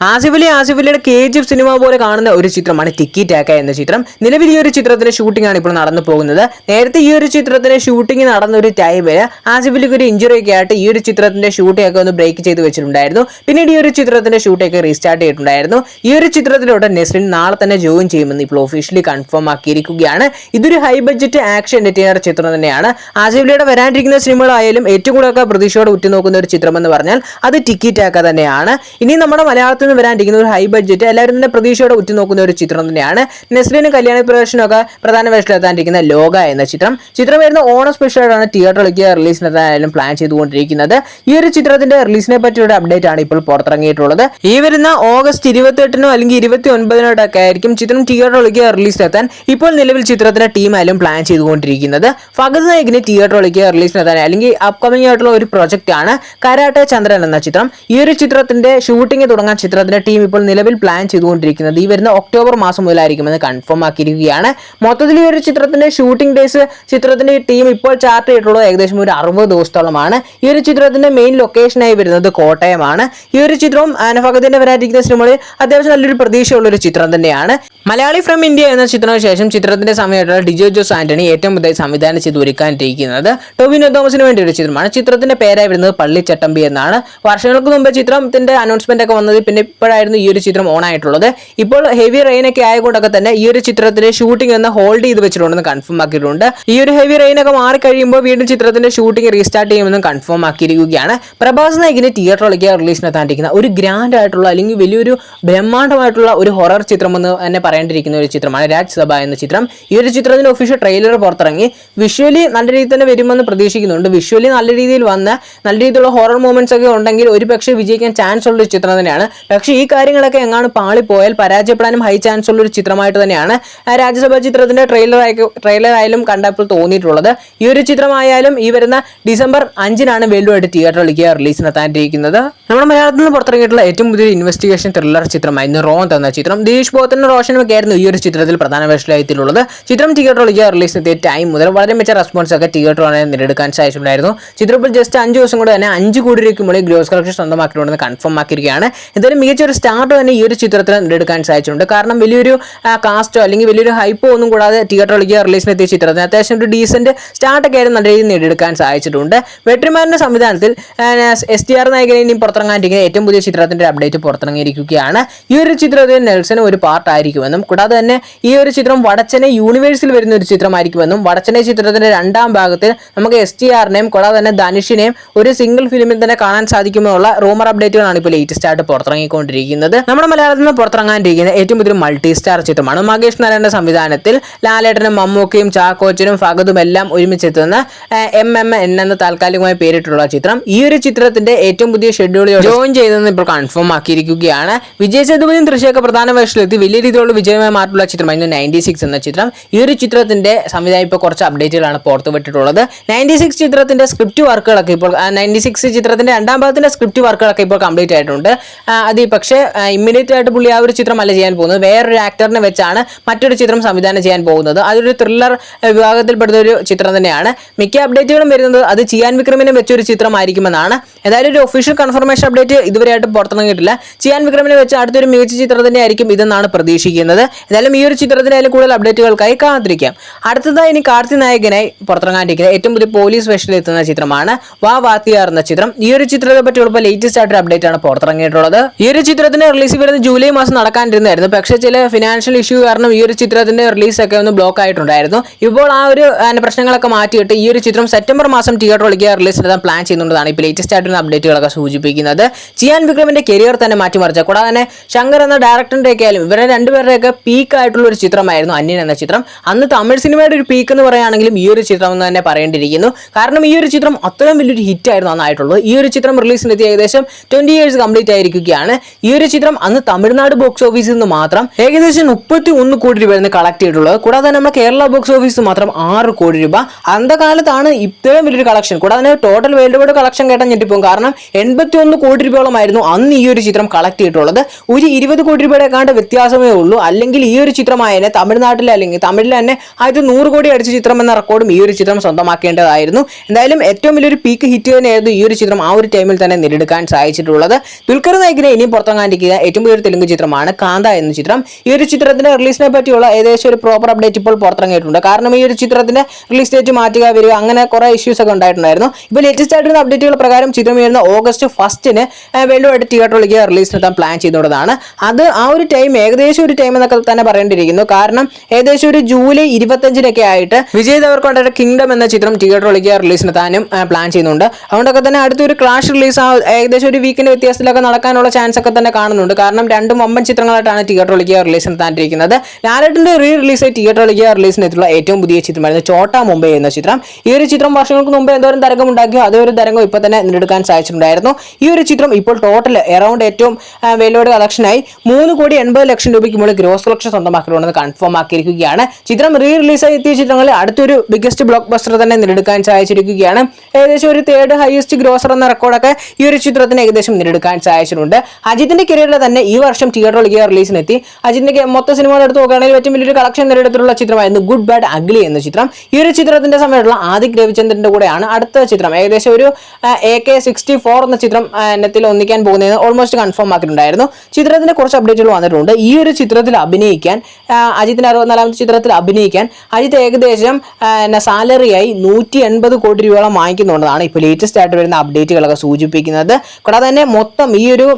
ആസിഫലി ആസിഫലിയുടെ K G F cinema പോലെ കാണുന്ന ഒരു ചിത്രമാണ് ടിക്കി ടാക്ക എന്ന ചിത്രം. നിലവിൽ ഈ ഒരു ചിത്രത്തിന്റെ ഷൂട്ടിംഗ് ആണ് ഇപ്പോൾ നടന്നു പോകുന്നത്. നേരത്തെ ഈ ഒരു ചിത്രത്തിന്റെ ഷൂട്ടിംഗ് നടന്ന ഒരു ടൈമിൽ ആസിഫലിക്ക് ഒരു ഇഞ്ചുറി ഒക്കെ ആയിട്ട് ഈ ഒരു ചിത്രത്തിന്റെ ഷൂട്ടിംഗ് ഒക്കെ ഒന്ന് ബ്രേക്ക് ചെയ്ത് വെച്ചിട്ടുണ്ടായിരുന്നു. പിന്നീട് ഈ ഒരു ചിത്രത്തിന്റെ ഷൂട്ടിംഗ് ഒക്കെ റീസ്റ്റാർട്ട് ചെയ്തിട്ടുണ്ടായിരുന്നു. ഈ ഒരു ചിത്രത്തിലോട്ട് നെസ്ലിൻ നാളെ തന്നെ ജോയിൻ ചെയ്യുമെന്ന് ഇപ്പോൾ ഒഫീഷ്യലി കൺഫേം ആക്കിയിരിക്കുകയാണ്. ഇതൊരു ഹൈ ബഡ്ജറ്റ് ആക്ഷൻ എന്റർടൈനർ ചിത്രം തന്നെയാണ്. ആസിഫലിയുടെ വരാനിരിക്കുന്ന സിനിമകളായാലും ഏറ്റവും കൂടുതലൊക്കെ പ്രതീക്ഷയോടെ ഉറ്റുനോക്കുന്ന ഒരു ചിത്രം എന്ന് പറഞ്ഞാൽ അത് ടിക്കി ടാക്ക തന്നെയാണ്. ഇനി നമ്മുടെ മലയാളത്തിൽ നിന്ന് വരാനിരിക്കുന്ന ഒരു ഹൈ ബഡ്ജറ്റ് എല്ലാവരും തന്നെ പ്രതീക്ഷയോടെ ഉറ്റുനോക്കുന്ന ഒരു ചിത്രം തന്നെയാണ്. നെസ്ലിനും കല്യാണ പ്രവേശനമൊക്കെ പ്രധാന വേഷത്തിലെത്താനിരിക്കുന്ന ലോക എന്ന ചിത്രം. ചിത്രം വരുന്ന ഓണം സ്പെഷ്യലാണ് തിയേറ്ററിലേക്ക് റിലീസിനെത്താനായാലും പ്ലാൻ ചെയ്തുകൊണ്ടിരിക്കുന്നത്. ഈ ഒരു ചിത്രത്തിന്റെ റിലീസിനെ പറ്റിയുള്ള അപ്ഡേറ്റ് ആണ് ഇപ്പോൾ പുറത്തിറങ്ങിയിട്ടുള്ളത്. ഈ വരുന്ന ഓഗസ്റ്റ് ഇരുപത്തെട്ടിനോ അല്ലെങ്കിൽ ഇരുപത്തി ഒൻപതിനോടൊക്കെ ആയിരിക്കും ചിത്രം തിയേറ്ററിലേക്ക് റിലീസിനെത്താൻ ഇപ്പോൾ നിലവിൽ ചിത്രത്തിന്റെ ടീമായാലും പ്ലാൻ ചെയ്തുകൊണ്ടിരിക്കുന്നത്. ഫഗത് നായകിന് തിയേറ്ററിലേക്ക് റിലീസിനെത്താൻ അല്ലെങ്കിൽ അപ്കമിംഗ് ആയിട്ടുള്ള ഒരു പ്രൊജക്റ്റ് ആണ് കരാട്ടെ ചന്ദ്രൻ എന്ന ചിത്രം. ഈ ഒരു ചിത്രത്തിന്റെ ഷൂട്ടിംഗ് തുടങ്ങാൻ ചിത്രത്തിന്റെ ടീം ഇപ്പോൾ നിലവിൽ പ്ലാൻ ചെയ്തുകൊണ്ടിരിക്കുന്നത് ഈ വരുന്ന ഒക്ടോബർ മാസം മുതലായിരിക്കുമെന്ന് കൺഫേം ആക്കിയിരിക്കുകയാണ്. മൊത്തത്തിൽ ഈ ഒരു ചിത്രത്തിന്റെ ഷൂട്ടിംഗ് ഡേയ്സ് ചിത്രത്തിന്റെ ടീം ഇപ്പോൾ ചാർട്ട് ചെയ്തിട്ടുള്ളത് ഏകദേശം ഒരു അറുപത് ദിവസത്തോളമാണ്. ഈ ഒരു ചിത്രത്തിന്റെ മെയിൻ ലൊക്കേഷനായി വരുന്നത് കോട്ടയമാണ്. ഈ ഒരു ചിത്രവും അനഫകത്തിന്റെ വരാനിരിക്കുന്ന സിനിമകളിൽ അത്യാവശ്യം നല്ലൊരു പ്രതീക്ഷയുള്ള ഒരു ചിത്രം തന്നെയാണ്. മലയാളി ഫ്രം ഇന്ത്യ എന്ന ചിത്രത്തിന് ശേഷം ചിത്രത്തിന്റെ സമയത്തുള്ള ഡിജോ ജോസ് ആന്റണി ഏറ്റവും പുതിയ സംവിധാനം ചെയ്ത് ഒരുക്കാനിരിക്കുന്നത്. ടൊവിനോ തോമസിന് വേണ്ടി ഒരു ചിത്രമാണ്. ചിത്രത്തിന്റെ പേരായി വരുന്നത് പള്ളിച്ചട്ടമ്പി എന്നാണ്. വർഷങ്ങൾക്ക് മുമ്പ് ചിത്രത്തിന്റെ അനൗൺസ്മെന്റ് ഒക്കെ വന്നത് പിന്നെ ഇപ്പോഴായിരുന്നു ഈ ഒരു ചിത്രം ഓൺ ആയിട്ടുള്ളത്. ഇപ്പോൾ ഹെവി റെയിൻ ഒക്കെ ആയതുകൊണ്ടൊക്കെ തന്നെ ഈ ഒരു ചിത്രത്തിന്റെ ഷൂട്ടിംഗ് ഒന്ന് ഹോൾഡ് ചെയ്ത് വെച്ചിട്ടുണ്ടെന്ന് കൺഫേം ആക്കിയിട്ടുണ്ട്. ഈ ഒരു ഹെവി റെയിൻ ഒക്കെ മാറി കഴിയുമ്പോൾ വീണ്ടും ചിത്രത്തിന്റെ ഷൂട്ടിംഗ് റീസ്റ്റാർട്ട് ചെയ്യുമെന്നും കൺഫേം ആക്കിയിരിക്കുകയാണ്. പ്രഭാസ് നായകിന് തിയേറ്ററിലേക്ക് റിലീസിനെത്താണ്ടിരിക്കുന്ന ഒരു ഗ്രാൻഡ് ആയിട്ടുള്ള അല്ലെങ്കിൽ വലിയൊരു ബ്രഹ്മാണ്ഡമായിട്ടുള്ള ഒരു ഹൊറർ ചിത്രം എന്ന് തന്നെ പറയേണ്ടിയിരിക്കുന്ന ഒരു ചിത്രമാണ് രാജ് സഭ എന്ന ചിത്രം. ഈ ഒരു ചിത്രത്തിന്റെ ഒഫീഷ്യൽ ട്രെയിലർ പുറത്തിറങ്ങി. വിഷ്വലി നല്ല രീതിയിൽ തന്നെ വരുമെന്ന് പ്രതീക്ഷിക്കുന്നുണ്ട്. വിഷ്വലി നല്ല രീതിയിൽ വന്ന് നല്ല രീതിയിലുള്ള ഹൊറർ മൂമെന്റ്സ് ഒക്കെ ഉണ്ടെങ്കിൽ ഒരു പക്ഷേ വിജയിക്കാൻ ചാൻസ് ഉള്ള ഒരു ചിത്രം തന്നെയാണ്. പക്ഷേ ഈ കാര്യങ്ങളൊക്കെ എങ്ങാണ് പാളിപ്പോയാൽ പരാജയപ്പെടാനും ഹൈ ചാൻസ് ഉള്ള ഒരു ചിത്രമായിട്ട് തന്നെയാണ് രാജ്യസഭ ചിത്രത്തിന്റെ ട്രെയിലർ ട്രെയിലർ ആയാലും കണ്ടപ്പോൾ തോന്നിയിട്ടുള്ളത്. ഈ ഒരു ചിത്രമായാലും ഈ വരുന്ന ഡിസംബർ അഞ്ചിനാണ് വേൾഡുമായിട്ട് തിയേറ്ററിലേക്ക് റിലീസിനെത്താനിരിക്കുന്നത് നമ്മുടെ മലയാളത്തിൽ നിന്ന് പുറത്തിറങ്ങിയിട്ടുള്ള ഏറ്റവും പുതിയ ഇൻവെസ്റ്റിഗേഷൻ ത്രില്ലർ ചിത്രമായിരുന്നു റോൺ തന്ന ചിത്രം. ദിനേഷ് ബോത്തനും റോഷനും ഒക്കെ ഈ ഒരു ചിത്രത്തിൽ പ്രധാന വേഷത്തിലുള്ളത് ചിത്രം തിയേറ്ററിലേക്ക് റിലീസിനെത്തിയ ടൈം മുതൽ വളരെ മികച്ച റെസ്പോൺസ് ഒക്കെ തിയേറ്ററിനെ നേടിയെടുക്കാൻ സാധിച്ചിട്ടുണ്ടായിരുന്നു. ചിത്രത്തിൽ ജസ്റ്റ് അഞ്ച് ദിവസം കൊണ്ട് തന്നെ അഞ്ച് കോടി രൂപയ്ക്ക് മുകളിൽ ഗ്രോസ് കളക്ഷൻ സ്വന്തമാക്കിയിട്ടുണ്ടെന്ന് കൺഫേം ആക്കിയിരിക്കുകയാണ്. എന്തായാലും മികച്ച ഒരു സ്റ്റാർട്ട് തന്നെ ഈ ഒരു ചിത്രത്തിന് നേടിയെടുക്കാൻ സാധിച്ചിട്ടുണ്ട്. കാരണം വലിയൊരു കാസ്റ്റോ അല്ലെങ്കിൽ വലിയൊരു ഹൈപ്പോ ഒന്നും കൂടാതെ തിയേറ്ററിലേക്ക് ചെയ്ത ചിത്രത്തിന് അത്യാവശ്യം ഒരു ഡീസന്റ് സ്റ്റാർട്ടൊക്കെ ആയിരുന്നു നല്ല രീതിയിൽ നേടിയെടുക്കാൻ സാധിച്ചിട്ടുണ്ട്. വെട്രിമാരുടെ സംവിധാനത്തിൽ എസ് ടി ആർ നായകനെ ഇനി പുറത്തിറങ്ങാനിരിക്കുന്ന ഏറ്റവും പുതിയ ചിത്രത്തിന്റെ അപ്ഡേറ്റ് പുറത്തിറങ്ങിയിരിക്കുകയാണ്. ഈ ഒരു ചിത്രത്തിൽ നെൽസൺ ഒരു പാർട്ട് ആയിരിക്കുമെന്നും കൂടാതെ തന്നെ ഈ ഒരു ചിത്രം വടച്ചനെ യൂണിവേഴ്സിൽ വരുന്ന ഒരു ചിത്രമായിരിക്കുമെന്നും വടച്ചനെ ചിത്രത്തിന്റെ രണ്ടാം ഭാഗത്തിൽ നമുക്ക് എസ് ടി ആറിനെയും കൂടാതെ തന്നെ ധനുഷിനെയും ഒരു സിംഗിൾ ഫിലിമിൽ തന്നെ കാണാൻ സാധിക്കുമെന്നുള്ള റൂമർ അപ്ഡേറ്റുകളാണ് ഇപ്പോൾ ലേറ്റസ്റ്റ് ആയിട്ട് പുറത്തിറങ്ങിക്കൊണ്ടിരിക്കുന്നത്. നമ്മുടെ മലയാളത്തിൽ നിന്ന് പുറത്തിറങ്ങാനിരിക്കുന്ന ഏറ്റവും പുതിയ മൾട്ടി സ്റ്റാർ ചിത്രമാണ് മഹേഷ് നാരായണന്റെ സംവിധാനത്തിൽ ലാലേട്ടനും മമ്മൂക്കയും ചാക്കോച്ചനും ഫഗതും എല്ലാം ഒരുമിച്ചെത്തുന്ന എം എം എൻ എന്ന താൽക്കാലികമായി പേരിട്ടുള്ള ചിത്രം. ഈ ഒരു ചിത്രത്തിന്റെ ഏറ്റവും പുതിയ ഷെഡ്യൂൾ ജോയിൻ ചെയ്തെന്ന് ഇപ്പോൾ കൺഫേം ആക്കിയിരിക്കുകയാണ്. വിജയ് സേതുപതിയും തൃശ്ശയൊക്കെ പ്രധാന വേഷത്തിലെത്തി. വലിയ രീതിയിലുള്ള വിജയമായി മാറ്റുള്ള ചിത്രമായിരുന്നു നയന്റി സിക്സ് എന്ന ചിത്രം. ഈ ഒരു ചിത്രത്തിന്റെ സംവിധാനം ഇപ്പോൾ കുറച്ച് അപ്ഡേറ്റുകളാണ് പുറത്തുവിട്ടിട്ടുള്ളത് നയന്റി സിക്സ് ചിത്രത്തിന്റെ സ്ക്രിപ്റ്റ് വർക്കുകളൊക്കെ ഇപ്പോൾ നയന്റി സിക്സ് ചിത്രത്തിന്റെ രണ്ടാം ഭാഗത്തിന്റെ സ്ക്രിപ്റ്റ് വർക്കുകളൊക്കെ ഇപ്പോൾ കംപ്ലീറ്റ് ആയിട്ടുണ്ട്. അത് പക്ഷേ ഇമ്മീഡിയറ്റ് ആയിട്ട് പുള്ളി ആ ഒരു ചിത്രമല്ല ചെയ്യാൻ പോകുന്നത്. വേറൊരു ആക്ടറിനെ വെച്ചാണ് മറ്റൊരു ചിത്രം സംവിധാനം ചെയ്യാൻ പോകുന്നത്. അതൊരു ത്രില്ലർ വിഭാഗത്തിൽപ്പെടുന്ന ഒരു ചിത്രം തന്നെയാണ്. മിക്ക അപ്ഡേറ്റുകളും വരുന്നത് അത് ചിയാൻ വിക്രമിനെ വെച്ചൊരു ചിത്രമായിരിക്കുമെന്നാണ്. ഏതായാലും ഒരു ഒഫീഷ്യൽ കൺഫർമേഷൻ അപ്ഡേറ്റ് ഇതുവരെയായിട്ട് പുറത്തിറങ്ങിയിട്ടില്ല. ചിയാൻ വിക്രമിനെ വെച്ച് അടുത്തൊരു മികച്ച ചിത്രം തന്നെയായിരിക്കും ഇതെന്നാണ് പ്രതീക്ഷിക്കുന്നത്. ഏതായാലും ഈ ഒരു ചിത്രത്തിനായാലും കൂടുതൽ അപ്ഡേറ്റുകൾക്കായി കാത്തിരിക്കാം. അടുത്തതായി ഇനി കാർത്തി നായകനായി പുറത്തിറങ്ങാണ്ടിരിക്കുന്ന ഏറ്റവും പുതിയ പോലീസ് വേഷത്തിൽ എത്തുന്ന ചിത്രമാണ് വാ വാത്തിയാർ എന്ന ചിത്രം. ഈ ഒരു ചിത്രത്തെ പറ്റിയുള്ള ലേറ്റസ്റ്റ് ആയിട്ടൊരു അപ്ഡേറ്റ് ആണ് പുറത്തിറങ്ങിയിട്ടുള്ളത്. ഈ ഒരു ചിത്രത്തിന്റെ റിലീസ് വരുന്നത് ജൂലൈ മാസം നടക്കാണ്ടിരുന്നായിരുന്നു പക്ഷേ ചില ഫിനാൻഷ്യൽ ഇഷ്യൂ കാരണം ഈ ഒരു ചിത്രത്തിന്റെ റിലീസ് ഒക്കെ ഒന്ന് ബ്ലോക്ക് ആയിട്ടുണ്ടായിരുന്നു. ഇപ്പോൾ ആ ഒരു പ്രശ്നങ്ങളൊക്കെ മാറ്റിയിട്ട് ഈ ഒരു ചിത്രം സെപ്റ്റംബർ മാസം തിയേറ്ററിലേക്ക് റിലീസ് ചെയ്താൽ പ്ലാൻ ചെയ്യുന്നതാണ് ഇപ്പോൾ ലേറ്റസ്റ്റ് ആയിട്ടുള്ള അപ്ഡേറ്റുകളൊക്കെ സൂചിപ്പിക്കുന്നത്. ചിയാൻ വിക്രമിന്റെ കരിയർ തന്നെ മാറ്റിമറിച്ച. കൂടാതെ തന്നെ ശങ്കർ എന്ന ഡയറക്ടറിന്റെ ഒക്കെ ആയാലും ഇവരുടെ രണ്ടുപേരുടെയൊക്കെ പീക്ക് ആയിട്ടുള്ള ഒരു ചിത്രമായിരുന്നു അന്യൻ എന്ന ചിത്രം. അന്ന് തമിഴ് സിനിമയുടെ ഒരു പീക്ക് എന്ന് പറയുകയാണെങ്കിലും ഈ ഒരു ചിത്രം എന്ന് തന്നെ പറയേണ്ടിയിരിക്കുന്നു. കാരണം ഈ ഒരു ചിത്രം അത്രയും വലിയൊരു ഹിറ്റ് ആയിരുന്നു അന്നായിട്ടുള്ളത്. ഈ ഒരു ചിത്രം റിലീസിനെത്തി ഏകദേശം ട്വന്റി ഇയേഴ്സ് കംപ്ലീറ്റ് ആയിരിക്കുകയാണ്. ഈ ഒരു ചിത്രം അന്ന് തമിഴ്നാട് ബോക്സ് ഓഫീസിൽ നിന്ന് മാത്രം ഏകദേശം മുപ്പത്തി ഒന്ന് കോടി രൂപയായിരുന്നു കളക്ട് ചെയ്തിട്ടുള്ളത്. കൂടാതെ നമ്മുടെ കേരള ബോക്സ് ഓഫീസിൽ മാത്രം ആറ് കോടി രൂപ. അന്ത കാലത്താണ് ഇത്രയും വലിയൊരു കളക്ഷൻ കൂടാതെ ടോട്ടൽ വേൾഡ് വൈഡ് കളക്ഷൻ കേട്ടാൽ ഞെട്ടിപ്പോകും കാരണം എൺപത്തി ഒന്ന് കോടി രൂപയോളമായിരുന്നു അന്ന് ഈ ഒരു ചിത്രം കളക്ട് ചെയ്തിട്ടുള്ളത്. ഒരു ഇരുപത് കോടി രൂപയുടെ കാണ്ട് വ്യത്യാസമേ ഉള്ളൂ. അല്ലെങ്കിൽ ഈ ഒരു ചിത്രമായതിനെ തമിഴ്നാട്ടിലെ അല്ലെങ്കിൽ തമിഴിൽ തന്നെ ആദ്യത്തെ നൂറ് കോടി അടിച്ച ചിത്രം എന്ന റെക്കോർഡും ഈ ഒരു ചിത്രം സ്വന്തമാക്കേണ്ടതായിരുന്നു. എന്തായാലും ഏറ്റവും വലിയൊരു പീക്ക് ഹിറ്റ് തന്നെയായിരുന്നു ഈ ഒരു ചിത്രം ആ ഒരു ടൈമിൽ തന്നെ നേടിയെടുക്കാൻ സാധിച്ചിട്ടുള്ളത്. ദുൽഖർ നായിക്കിനെ ഇനിയും പുറത്തിറങ്ങാണ്ടിരിക്കുന്ന ഏറ്റവും വലിയൊരു തെലുങ്ക് ചിത്രമാണ് കാന്ത എന്ന ചിത്രം. ഈ ഒരു ചിത്രത്തിന്റെ റിലീസിനെ പറ്റിയുള്ള ഏകദേശം ഒരു പ്രോപ്പർ അപ്ഡേറ്റ് ഇപ്പോൾ പുറത്തിറങ്ങിയിട്ടുണ്ട്. കാരണം ഈ ഒരു ചിത്രത്തിന്റെ റിലീസ് ഡേറ്റ് മാറ്റുക വരിക അങ്ങനെ കുറെ ഇഷ്യൂസ് ഒക്കെ ഉണ്ടായിട്ടുണ്ടായിരുന്നു. ഇപ്പോൾ ലേറ്റസ്റ്റ് ആയിട്ടുള്ള അപ്ഡേറ്റുകൾ പ്രകാരം ചിത്രം വരുന്ന ഓഗസ്റ്റ് ഫസ്റ്റിന് വൈഡ് തിയേറ്ററിലേക്ക് റിലീസ് നടത്താൻ പ്ലാൻ ചെയ്യുന്നതാണ് അത് ആ ഒരു ടൈം ഏകദേശം ഒരു ടൈം എന്നൊക്കെ തന്നെ പറയേണ്ടിയിരിക്കുന്നു. കാരണം ഏകദേശം ഒരു ജൂലൈ ഇരുപത്തഞ്ചിനൊക്കെ ആയിട്ട് വിജയ് ദേവർക്കൊണ്ടയുടെ കിങ്ഡം എന്ന ചിത്രം തിയേറ്ററിലേക്ക് റിലീസ് നടത്താനും പ്ലാൻ ചെയ്യുന്നുണ്ട്. അതുകൊണ്ടൊക്കെ തന്നെ അടുത്തൊരു ക്ലാഷ് റിലീസ് ആ ഏകദേശം ഒരു വീക്കിന്റെ വ്യത്യാസത്തിലൊക്കെ നടക്കാനുള്ള ചാൻസ് ഒക്കെ തന്നെ കാണുന്നുണ്ട്. കാരണം രണ്ടും ഒമ്പൻ ചിത്രങ്ങളായിട്ടാണ് തിയേറ്ററിലേക്ക് റിലീസ് താനിരിക്കുന്നത്. ലാലേട്ടിന്റെ റീ റിലീസ് തിയേറ്ററിലേക്ക് റിലീസിനെത്തുള്ള ഏറ്റവും പുതിയ ചിത്രമായിരുന്നു ചോട്ടാ മുംബൈ എന്ന ചിത്രം. ഈ ഒരു ചിത്രം വർഷങ്ങൾക്ക് മുമ്പ് എന്തോരം തരംഗം ഉണ്ടാക്കിയോ അതേ ഒരു തരംഗം ഇപ്പോൾ തന്നെ നേടിയെടുക്കാൻ സാധിച്ചിട്ടുണ്ടായിരുന്നു. ഈ ഒരു ചിത്രം ഇപ്പോൾ ടോട്ടൽ എറൗണ്ട് ഏറ്റവും വെല്ലുവിളി കളക്ഷനായി മൂന്ന് കോടി എൺപത് ലക്ഷം രൂപയ്ക്ക് മുകളിൽ ഗ്രോസ് കളക്ഷൻ സ്വന്തമാക്കിയിട്ടുണ്ടെന്ന് കൺഫേം ആക്കിയിരിക്കുകയാണ്. ചിത്രം റീ റിലീസായി എത്തിയ ചിത്രങ്ങളിൽ അടുത്തൊരു ബിഗസ്റ്റ് ബ്ലോക്ക് ബസ്റ്റർ തന്നെ നേടിയെടുക്കാൻ സാധിച്ചിരിക്കുകയാണ്. ഏകദേശം ഒരു തേർഡ് ഹയസ്റ്റ് ഗ്രോസർ എന്ന റെക്കോർഡൊക്കെ ഈ ഒരു ചിത്രത്തിന് ഏകദേശം നേടിയെടുക്കാൻ സാധിച്ചിട്ടുണ്ട്. അജിത്തിന്റെ കരിയറിൽ തന്നെ ഈ വർഷം തിയേറ്ററിലേക്ക് റിലീസിനെത്തി അജിത്തിന്റെ മൊത്തം സിനിമകൾ എടുത്ത് നോക്കുകയാണെങ്കിൽ ഏറ്റവും വലിയൊരു കളക്ഷൻ നേടിയെടുത്തിട്ടുള്ള ചിത്രമായിരുന്നു ഗുഡ് ബാഡ് അഗ്ലി എന്ന ചിത്രം. ഈ ഒരു ചിത്രത്തിന്റെ സമയത്തുള്ള ആദിക് രവിചന്ദ്രന്റെ കൂടെയാണ് അടുത്ത ചിത്രം. ഏകദേശം ഒരു എ കെ സിക്സ്റ്റി ഫോർ എന്ന ചിത്രം എണ്ണത്തിൽ ഒന്നിക്കാൻ പോകുന്നതെന്ന് ഓൾമോസ്റ്റ് കൺഫേം ആക്കിയിട്ടുണ്ടായിരുന്നു. ചിത്രത്തിന്റെ കുറച്ച് അപ്ഡേറ്റുകൾ വന്നിട്ടുണ്ട്. ഈ ഒരു ചിത്രത്തിൽ അഭിനയിക്കാൻ അജിത്തിന്റെ അറുപത്തിനാലാമത്തെ ചിത്രത്തിൽ അഭിനയിക്കാൻ അജിത്ത് ഏകദേശം സാലറിയായി നൂറ്റി എൺപത് കോടി രൂപയോളം വാങ്ങിക്കുന്നുണ്ടെന്നാണ് ഇപ്പോൾ ലേറ്റസ്റ്റ് ആയിട്ട് വരുന്ന അപ്ഡേറ്റുകളൊക്കെ സൂചിപ്പിക്കുന്നത്. കൂടാതെ തന്നെ മൊത്തം ഈ ഒരു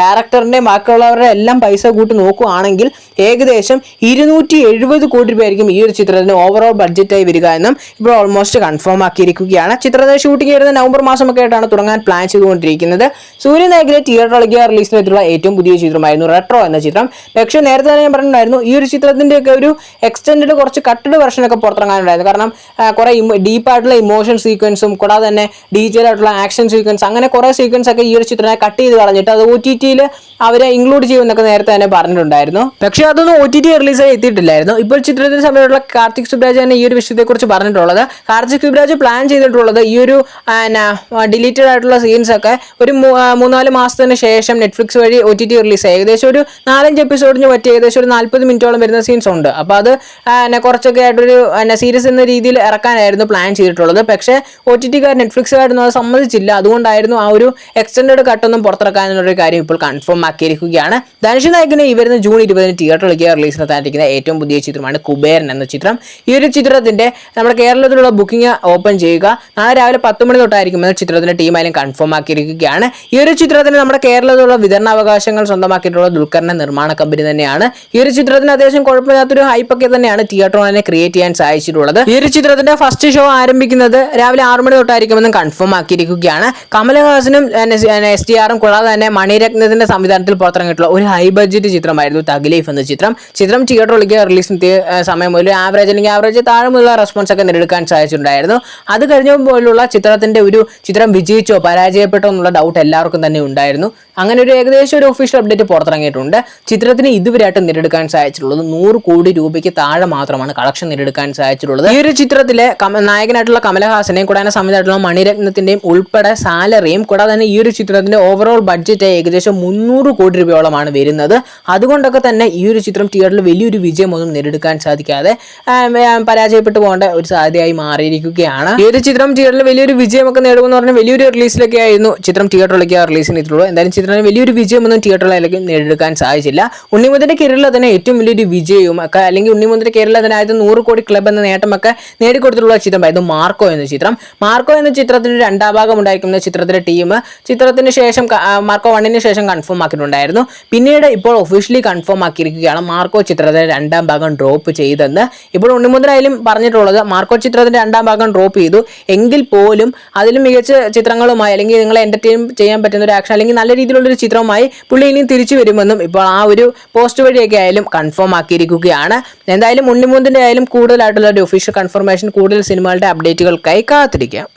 ഡയറക്ടറിന്റെ ബാക്കിയുള്ളവരുടെ എല്ലാം പൈസ കൂട്ടി നോക്കുകയാണെങ്കിൽ ഏകദേശം ഇരുന്നൂറ്റി എഴുപത് കോടി രൂപയായിരിക്കും ഈ ഒരു ചിത്രത്തിന് ഓവറോൾ ബഡ്ജറ്റായി വരിക എന്നും ഇപ്പോൾ ഓൾമോസ്റ്റ് കൺഫേം ആക്കിയിരിക്കുകയാണ്. ചിത്രത്തിന്റെ ഷൂട്ടിംഗ് വരുന്ന നവംബർ മാസമൊക്കെ ആയിട്ടാണ് തുടങ്ങാൻ പ്ലാൻ ചെയ്തുകൊണ്ടിരിക്കുന്നത്. സൂര്യനേഖലെ തിയേറ്ററിലേക്ക് റിലീസ് ചെയ്തിട്ടുള്ള ഏറ്റവും പുതിയ ചിത്രമായിരുന്നു റെട്രോ എന്ന ചിത്രം. പക്ഷേ നേരത്തെ തന്നെ ഞാൻ പറഞ്ഞിട്ടുണ്ടായിരുന്നു ഈ ഒരു ചിത്രത്തിന്റെയൊക്കെ ഒരു എക്സ്റ്റൻഡ് കുറച്ച് കട്ടഡ് വെർഷൻ ഒക്കെ പുറത്തിറങ്ങാനുണ്ടായിരുന്നു. കാരണം കുറെ ഡീപ്പായിട്ടുള്ള ഇമോഷൻ സീക്വൻസും കൂടാതെ തന്നെ ഡീറ്റെയിൽ ആയിട്ടുള്ള ആക്ഷൻ സീക്വൻസ് അങ്ങനെ കുറെ സീക്വൻസ് ഒക്കെ ഈ ഒരു ചിത്രത്തിനെ കട്ട് ചെയ്ത് കളഞ്ഞിട്ട് അത് ഒ ടി ടിയിൽ അവരെ ഇൻക്ലൂഡ് ചെയ്യുമെന്നൊക്കെ നേരത്തെ തന്നെ പറഞ്ഞിട്ടുണ്ടായിരുന്നു. പക്ഷേ അതൊന്നും ഒ ടി ടി റിലീസായി എത്തിയിട്ടില്ലായിരുന്നു. ഇപ്പോൾ ചിത്രത്തിന് സമയത്തുള്ള കാർത്തിക് സുബ്രാജ് തന്നെ ഈ ഒരു വിഷയത്തെക്കുറിച്ച് പറഞ്ഞിട്ടുള്ളത്. കാർത്തിക് സുബ്രാജ് പ്ലാൻ ചെയ്തിട്ടുള്ളത് ഈ ഒരു ഡിലീറ്റഡ് ആയിട്ടുള്ള സീൻസ് ഒക്കെ ഒരു മൂന്നാൽ മാസത്തിന് ശേഷം നെറ്റ്ഫ്ലിക്സ് വഴി ഒ ടി ടി റിലീസ് ഏകദേശം ഒരു നാലഞ്ച് എപ്പിസോഡിന് പറ്റി ഏകദേശം ഒരു നാൽപ്പത് മിനിറ്റോളം വരുന്ന സീൻസ് ഉണ്ട്. അപ്പോൾ അത് എന്നെ കുറച്ചൊക്കെ ആയിട്ടൊരു എന്നെ സീരീസ് എന്ന രീതിയിൽ ഇറക്കാനായിരുന്നു പ്ലാൻ ചെയ്തിട്ടുള്ളത്. പക്ഷേ ഒ ടി ടിക്കാർ നെറ്റ്ഫ്ലിക്സുകാരൊന്നും അത് സമ്മതിച്ചില്ല. അതുകൊണ്ടായിരുന്നു ആ ഒരു എക്സ്റ്റൻഡ് കട്ടൊന്നും പുറത്തിറക്കാനുള്ളൊരു കാര്യം ഇപ്പോൾ കൺഫേം ആക്കിയിരിക്കുകയാണ്. ധനുഷ് നായകിനെ ഈ വരുന്ന ജൂൺ ഇരുപതിന് തിയേറ്ററിലേക്ക് റിലീസ് നടത്താനിരിക്കുന്ന ഏറ്റവും പുതിയ ചിത്രമാണ് കുബേരൻ എന്ന ചിത്രം. ഈ ഒരു ചിത്രത്തിന്റെ നമ്മുടെ കേരളത്തിലുള്ള ബുക്കിംഗ് ഓപ്പൺ ചെയ്യുക. നാളെ രാവിലെ പത്ത് മണി തൊട്ടായിരിക്കും എന്ന ടീം ആയാലും കൺഫേം ആക്കിയിരിക്കുകയാണ്. ഈ ഒരു ചിത്രത്തിന് നമ്മുടെ കേരളത്തിലുള്ള വിതരണാവകാശങ്ങൾ സ്വന്തമാക്കിയിട്ടുള്ള ദുൽഖറിനെ നിർമ്മാണ കമ്പനി തന്നെയാണ്. ഈ ഒരു ചിത്രത്തിന് അത്യാവശ്യം കുഴപ്പമില്ലാത്തൊരു ഹൈപ്പൊക്കെ തന്നെയാണ് തിയേറ്ററിനെ ക്രിയേറ്റ് ചെയ്യാൻ സാധിച്ചിട്ടുള്ളത്. ഈ ഒരു ചിത്രത്തിന്റെ ഫസ്റ്റ് ഷോ ആരംഭിക്കുന്നത് രാവിലെ ആറു മണി തൊട്ടായിരിക്കുമെന്ന് കൺഫേം ആക്കിയിരിക്കുകയാണ്. കമലഹാസനും എസ് ടി ആറും കൂടാതെ തന്നെ മണിരത്നത്തിന്റെ സംവിധാനത്തിൽ പുറത്തിറങ്ങിയിട്ടുള്ള ഒരു ഹൈ ബഡ്ജറ്റ് ചിത്രമായിരുന്നു തഗ്ലീഫ് എന്ന ചിത്രം. ചിത്രം തിയേറ്ററിലേക്ക് റിലീസ് സമയം മുതൽ ആവറേജ് അല്ലെങ്കിൽ ആവറേജ് താഴെ റെസ്പോൺസ് ഒക്കെ നേടിയെടുക്കാൻ സാധിച്ചിട്ടുണ്ടായിരുന്നു. അത് കഴിഞ്ഞ പോലുള്ള ചിത്രത്തിന്റെ ഒരു ചിത്രം വിജയിച്ചോ പരാജയപ്പെട്ടോ എന്നുള്ള ഡൗട്ട് എല്ലാവർക്കും തന്നെ ഉണ്ടായിരുന്നു. അങ്ങനെ ഒരു ഏകദേശം ഒരു ഒഫീഷ്യൽ അപ്ഡേറ്റ് പുറത്തിറങ്ങിയിട്ടുണ്ട്. ചിത്രത്തിന് ഇതുവരെയായിട്ട് നേടിയെടുക്കാൻ സാധിച്ചിട്ടുള്ളത് നൂറ് കോടി രൂപയ്ക്ക് താഴെ മാത്രമാണ് കളക്ഷൻ നേടിയെടുക്കാൻ സാധിച്ചിട്ടുള്ളത്. ഈ ഒരു ചിത്രത്തിലെ നായകനായിട്ടുള്ള കമലഹാസനെയും കൂടാതെ സംവിധായിട്ടുള്ള മണിരത്നത്തിന്റെയും ഉൾപ്പെടെ സാലറിയും കൂടാതെ തന്നെ ഈ ഒരു ചിത്രത്തിന്റെ ഓവറോൾ ബഡ്ജറ്റ് ഏകദേശം മുന്നൂറ് കോടി രൂപയോളമാണ് വരുന്നത്. അതുകൊണ്ടൊക്കെ തന്നെ ഈ ഒരു ചിത്രം തിയേറ്ററിൽ വലിയൊരു വിജയമൊന്നും നേടിയെടുക്കാൻ സാധിക്കാതെ പരാജയപ്പെട്ടു പോകേണ്ട ഒരു സാധ്യതയായി മാറിയിരിക്കുകയാണ്. ഈ ഒരു ചിത്രം തിയേറ്ററിൽ വലിയൊരു വിജയമൊക്കെ നേടുമെന്ന് പറഞ്ഞാൽ വലിയൊരു റിലീസിലൊക്കെ ആയിരുന്നു ചിത്രം തിയേറ്ററിലേക്ക് റിലീസ് ചെയ്തിട്ടുള്ളൂ എന്തായാലും ചിത്രത്തിന് വലിയൊരു വിജയമൊന്നും തിയേറ്ററിലേക്ക് നേടിയെടുക്കാൻ സാധിച്ചില്ല. ഉണ്ണിമുന്തിന്റെ കേരള തന്നെ ഏറ്റവും വലിയൊരു വിജയവും ഒക്കെ അല്ലെങ്കിൽ ഉണ്ണിമുതിന്റെ കേരള തന്നെ ആയത് നൂറ് കോടി ക്ലബ് എന്ന നേട്ടമൊക്കെ നേടിക്കൊടുത്തിട്ടുള്ള ചിത്രമായിരുന്നു മാർക്കോ എന്ന ചിത്രം. മാർക്കോ എന്ന ചിത്രത്തിന് രണ്ടാം ഭാഗം ഉണ്ടായിരിക്കുന്ന ചിത്രത്തിലെ ടീം ചിത്രത്തിന് ശേഷം മാർക്കോ വണ്ണിന് ശേഷം കൺഫേം ആക്കിയിട്ടുണ്ടായിരുന്നു. പിന്നീട് ഇപ്പോൾ ഒഫീഷ്യലി കൺഫേം ആക്കിയിരിക്കുകയാണ് മാർക്കോ ചിത്രത്തിന്റെ രണ്ടാം ഭാഗം ഡ്രോപ്പ് ചെയ്തെന്ന് ഇപ്പോൾ ഉണ്ണിമുതിനായാലും പറഞ്ഞിട്ടുള്ളത് മാർക്കോ ചിത്രത്തിന്റെ രണ്ടാം ഭാഗം ഡ്രോപ്പ് ചെയ്തു. എങ്കിൽ പോലും അതിലും മികച്ച ചിത്രങ്ങളുമായി അല്ലെങ്കിൽ നിങ്ങളെ എന്റർടൈൻ ചെയ്യാൻ പറ്റുന്ന ഒരു ആക്ഷൻ അല്ലെങ്കിൽ നല്ല രീതിയിലുള്ള ഒരു ചിത്രവുമായി പുള്ളി ഇനിയും തിരിച്ചു വരുമെന്നും ഇപ്പോൾ ആ ഒരു പോസ്റ്റ് വഴിയൊക്കെ ആയാലും കൺഫേം ആക്കിയിരിക്കുകയാണ്. എന്തായാലും ഉണ്ണിമുന്തിന്റെ ആയാലും കൂടുതലായിട്ടുള്ള ഒരു ഒഫീഷ്യൽ കൺഫർമേഷൻ കൂടുതൽ സിനിമകളുടെ അപ്ഡേറ്റുകൾക്കായി കാത്തിരിക്കാം.